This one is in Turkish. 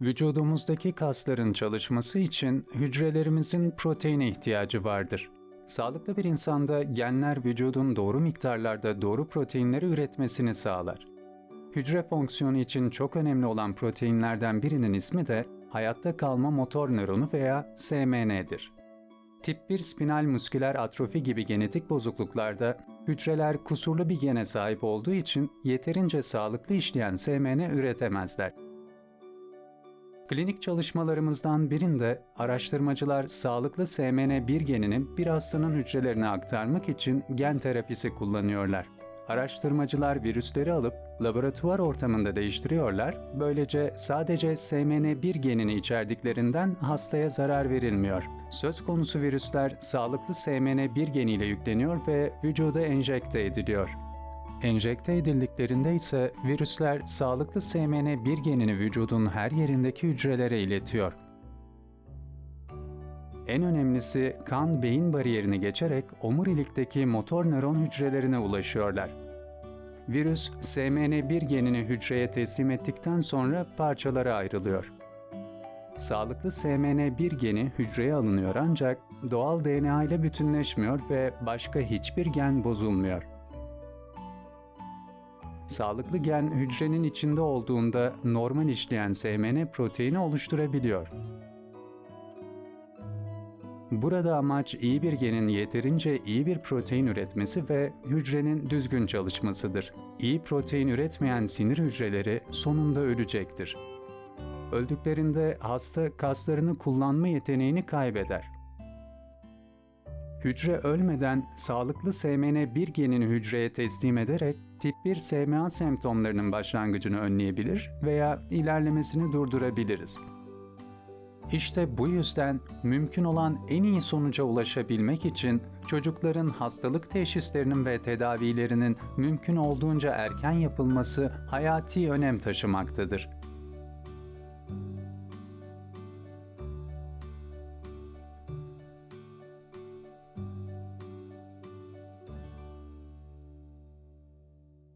Vücudumuzdaki kasların çalışması için hücrelerimizin proteine ihtiyacı vardır. Sağlıklı bir insanda genler vücudun doğru miktarlarda doğru proteinleri üretmesini sağlar. Hücre fonksiyonu için çok önemli olan proteinlerden birinin ismi de hayatta kalma motor nöronu veya SMN'dir. Tip 1 spinal musküler atrofi gibi genetik bozukluklarda hücreler kusurlu bir gene sahip olduğu için yeterince sağlıklı işleyen SMN üretemezler. Klinik çalışmalarımızdan birinde araştırmacılar sağlıklı SMN1 genini bir hastanın hücrelerine aktarmak için gen terapisi kullanıyorlar. Araştırmacılar virüsleri alıp laboratuvar ortamında değiştiriyorlar. Böylece sadece SMN1 genini içerdiklerinden hastaya zarar verilmiyor. Söz konusu virüsler sağlıklı SMN1 geniyle yükleniyor ve vücuda enjekte ediliyor. Enjekte edildiklerinde ise virüsler sağlıklı SMN1 genini vücudun her yerindeki hücrelere iletiyor. En önemlisi kan beyin bariyerini geçerek omurilikteki motor nöron hücrelerine ulaşıyorlar. Virüs SMN1 genini hücreye teslim ettikten sonra parçalara ayrılıyor. Sağlıklı SMN1 geni hücreye alınıyor ancak doğal DNA ile bütünleşmiyor ve başka hiçbir gen bozulmuyor. Sağlıklı gen hücrenin içinde olduğunda normal işleyen SMN proteini oluşturabiliyor. Burada amaç iyi bir genin yeterince iyi bir protein üretmesi ve hücrenin düzgün çalışmasıdır. İyi protein üretmeyen sinir hücreleri sonunda ölecektir. Öldüklerinde hasta kaslarını kullanma yeteneğini kaybeder. Hücre ölmeden sağlıklı SMN1 genini hücreye teslim ederek tip 1 SMA semptomlarının başlangıcını önleyebilir veya ilerlemesini durdurabiliriz. İşte bu yüzden mümkün olan en iyi sonuca ulaşabilmek için çocukların hastalık teşhislerinin ve tedavilerinin mümkün olduğunca erken yapılması hayati önem taşımaktadır.